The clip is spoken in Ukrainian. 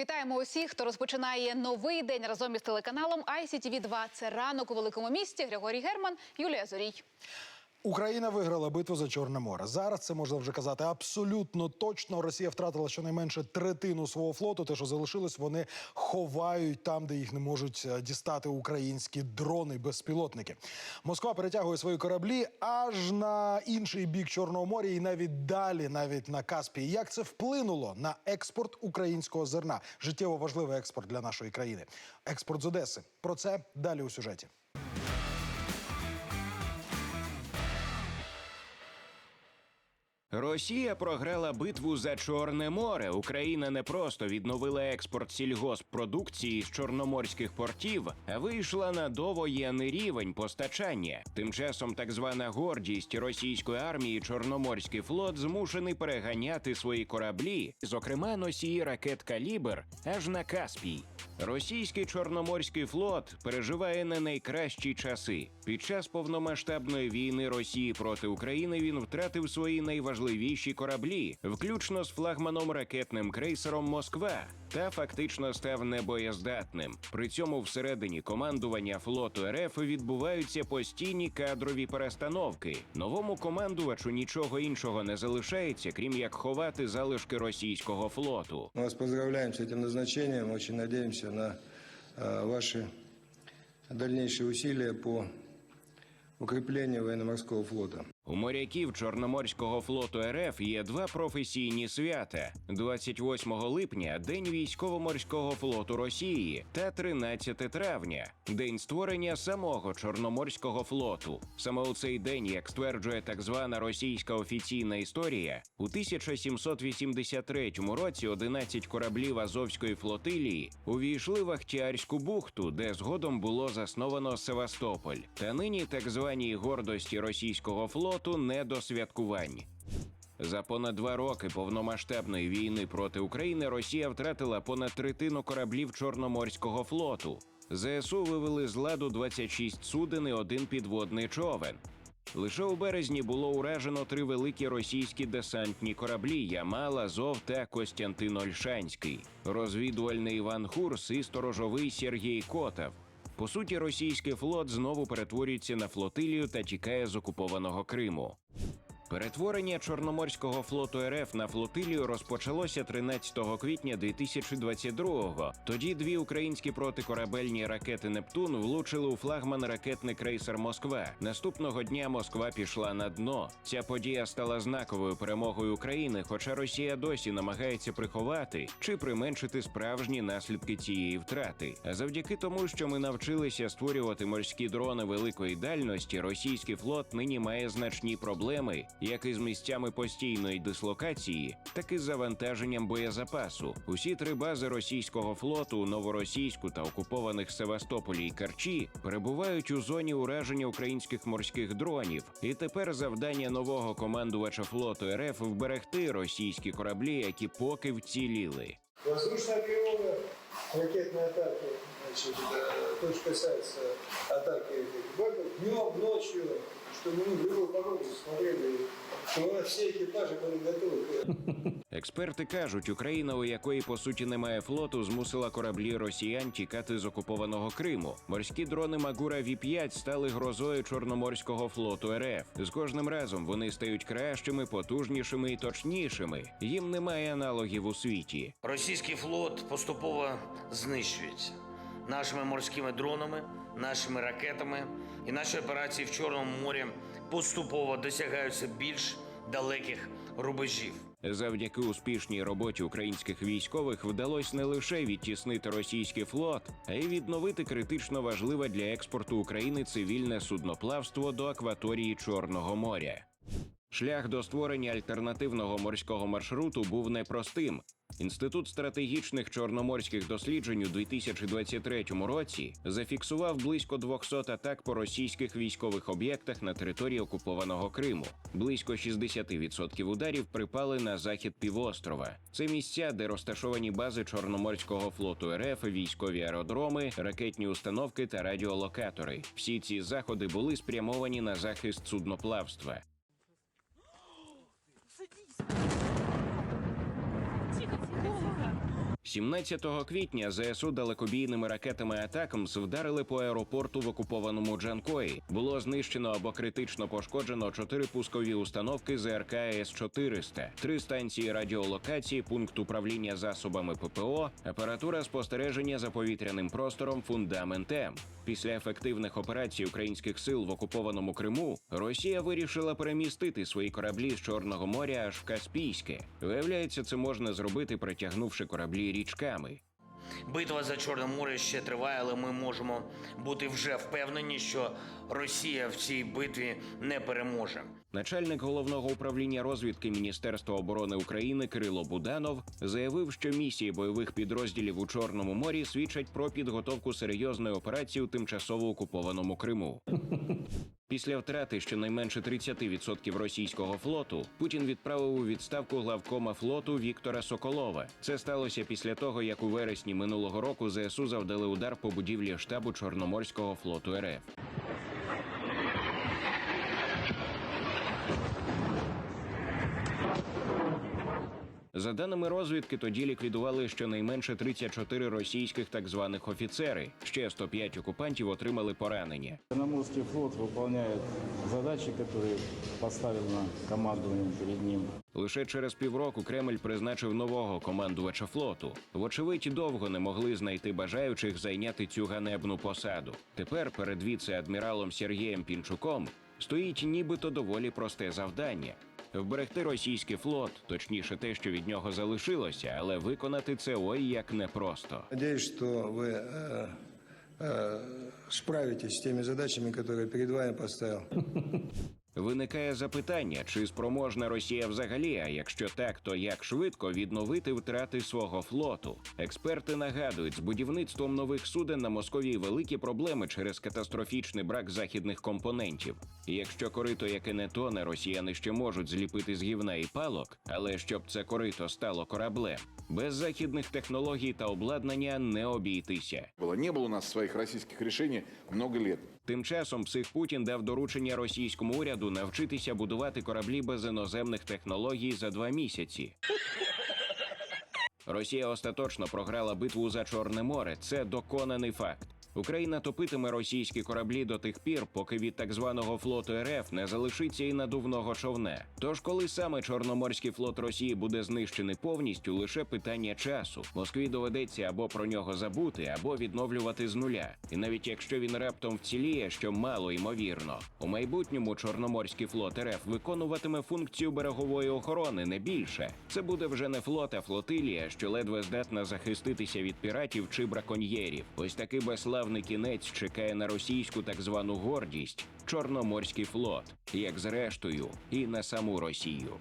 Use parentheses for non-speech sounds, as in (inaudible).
Вітаємо усіх, хто розпочинає новий день разом із телеканалом ICTV 2 Це ранок у великому місті. Григорій Герман, Юлія Зорій. Україна виграла битву за Чорне море. Зараз це можна вже казати абсолютно точно. Росія втратила щонайменше третину свого флоту. Те, що залишилось, вони ховають там, де їх не можуть е, дістати українські дрони, безпілотники. Москва перетягує свої кораблі аж на інший бік Чорного моря і навіть далі, навіть на Каспії. Як це вплинуло на експорт українського зерна? Життєво важливий експорт для нашої країни. Експорт з Одеси. Про це далі у сюжеті. Росія програла битву за Чорне море. Україна не просто відновила експорт сільгоспродукції з чорноморських портів, а вийшла на довоєнний рівень постачання. Тим часом так звана гордість російської армії Чорноморський флот змушений переганяти свої кораблі, зокрема носії ракет Калібр, аж на Каспій. Російський чорноморський флот переживає не найкращі часи. Під час повномасштабної війни Росії проти України він втратив свої найважливіші кораблі, включно з флагманом ракетним крейсером Москва, та фактично став небоєздатним. При цьому всередині командування флоту РФ відбуваються постійні кадрові перестановки. Новому командувачу нічого іншого не залишається, крім як ховати залишки російського флоту. Мы вас поздравляем с этим назначением. Очень надеемся на э, ваши дальнейшие усилия по укреплению военно-морского флота. У моряків Чорноморського флоту РФ є два професійні свята: 28 липня День військово-морського флоту Росії та 13 травня День створення самого Чорноморського флоту. Саме у цей день, як стверджує так звана російська офіційна історія, у 1783 році 11 кораблів Азовської флотилії увійшли в Ахтіарську бухту, де згодом було засновано Севастополь. Та нині так званій гордості російського флоту не до святкувань. За понад два роки повномасштабної війни проти України Росія втратила понад третину кораблів Чорноморського флоту. ЗСУ вивели з ладу 26 суден і один підводний човен. Лише у березні було уражено три великі російські десантні кораблі Ямал, Азов та Костянтин Ольшанський, розвідувальний Іван Хурс і сторожовий Сергій Котов. По суті, російський флот знову перетворюється на флотилію та тікає з окупованого Криму. Перетворення Чорноморського флоту РФ на флотилію розпочалося 13 квітня 2022-го. Тоді дві українські протикорабельні ракети Нептун влучили у флагман ракетний крейсер Москва. Наступного дня Москва пішла на дно. Ця подія стала знаковою перемогою України, хоча Росія досі намагається приховати чи применшити справжні наслідки цієї втрати. А завдяки тому, що ми навчилися створювати морські дрони великої дальності, російський флот нині має значні проблеми як із місцями постійної дислокації, так і з завантаженням боєзапасу. Усі три бази російського флоту у новоросійську та окупованих Севастополі і Карчі перебувають у зоні ураження українських морських дронів. І тепер завдання нового командувача флоту РФ вберегти російські кораблі, які поки вціліли. Воздушная тревога, ракетные атаки, значит, э, то, что касается атаки этих бэков, днем, ночью, чтобы мы в любую погоду смотрели, чтобы у нас все экипажи были готовы к этому. Експерти кажуть, Україна, у якої по суті немає флоту, змусила кораблі росіян тікати з окупованого Криму. Морські дрони Магура Ві 5 стали грозою Чорноморського флоту РФ. З кожним разом вони стають кращими, потужнішими і точнішими. Їм немає аналогів у світі. Російський флот поступово знищується нашими морськими дронами, нашими ракетами, і наші операції в Чорному морі поступово досягаються більш далеких рубежів. Завдяки успішній роботі українських військових вдалося не лише відтіснити російський флот, а й відновити критично важливе для експорту України цивільне судноплавство до акваторії Чорного моря. Шлях до створення альтернативного морського маршруту був непростим. Інститут стратегічних чорноморських досліджень у 2023 році зафіксував близько 200 атак по російських військових об'єктах на території окупованого Криму. Близько 60% ударів припали на захід півострова. Це місця, де розташовані бази Чорноморського флоту РФ, військові аеродроми, ракетні установки та радіолокатори. Всі ці заходи були спрямовані на захист судноплавства. 17 квітня ЗСУ далекобійними ракетами Атакамс вдарили по аеропорту в окупованому Джанкої. Було знищено або критично пошкоджено чотири пускові установки ЗРК С-400, три станції радіолокації, пункт управління засобами ППО, апаратура спостереження за повітряним простором Фундамент М. Після ефективних операцій українських сил в окупованому Криму Росія вирішила перемістити свої кораблі з Чорного моря аж в Каспійське. Виявляється, це можна зробити, притягнувши кораблі річками. Битва за Чорне море ще триває, але ми можемо бути вже впевнені, що Росія в цій битві не переможе. Начальник головного управління розвідки Міністерства оборони України Кирило Буданов заявив, що місії бойових підрозділів у Чорному морі свідчать про підготовку серйозної операції у тимчасово окупованому Криму. Після втрати щонайменше 30% російського флоту Путін відправив у відставку главкома флоту Віктора Соколова. Це сталося після того, як у вересні минулого року ЗСУ завдали удар по будівлі штабу Чорноморського флоту РФ. За даними розвідки, тоді ліквідували щонайменше 34 російських так званих офіцери. Ще 105 окупантів отримали поранення. Черноморский флот выполняет задачи, которые поставил на командование перед ним. Лише через півроку Кремль призначив нового командувача флоту. Вочевидь, довго не могли знайти бажаючих зайняти цю ганебну посаду. Тепер перед віце-адміралом Сергієм Пінчуком стоїть нібито доволі просте завдання Вберегти російський флот, точніше, те, що від нього залишилося, але виконати це ой як непросто. Надеюсь, что вы э, э, справитесь с теми задачами, которые перед вами поставил. (laughs) Виникає запитання, чи спроможна Росія взагалі, а якщо так, то як швидко відновити втрати свого флоту? Експерти нагадують, з будівництвом нових суден на Московії великі проблеми через катастрофічний брак західних компонентів. Якщо корито, яке не тоне, росіяни ще можуть зліпити з гівна і палок, але щоб це корито стало кораблем, без західних технологій та обладнання не обійтися. было. Не было у нас своих российских решений много лет. Тим часом псих Путін дав доручення російському уряду навчитися будувати кораблі без іноземних технологій за два місяці. Росія остаточно програла битву за Чорне море. Це доконаний факт. Україна топитиме російські кораблі до тих пір, поки від так званого флоту РФ не залишиться і надувного човна. Тож, коли саме Чорноморський флот Росії буде знищений повністю, лише питання часу. Москві доведеться або про нього забути, або відновлювати з нуля. І навіть якщо він раптом вціліє, що мало ймовірно, у майбутньому Чорноморський флот РФ виконуватиме функцію берегової охорони не більше. Це буде вже не флот, а флотилія, що ледве здатна захиститися від піратів чи браконьєрів. Ось такий безславний кінець чекає на російську так звану гордість Чорноморський флот, як зрештою, і на саму Росію.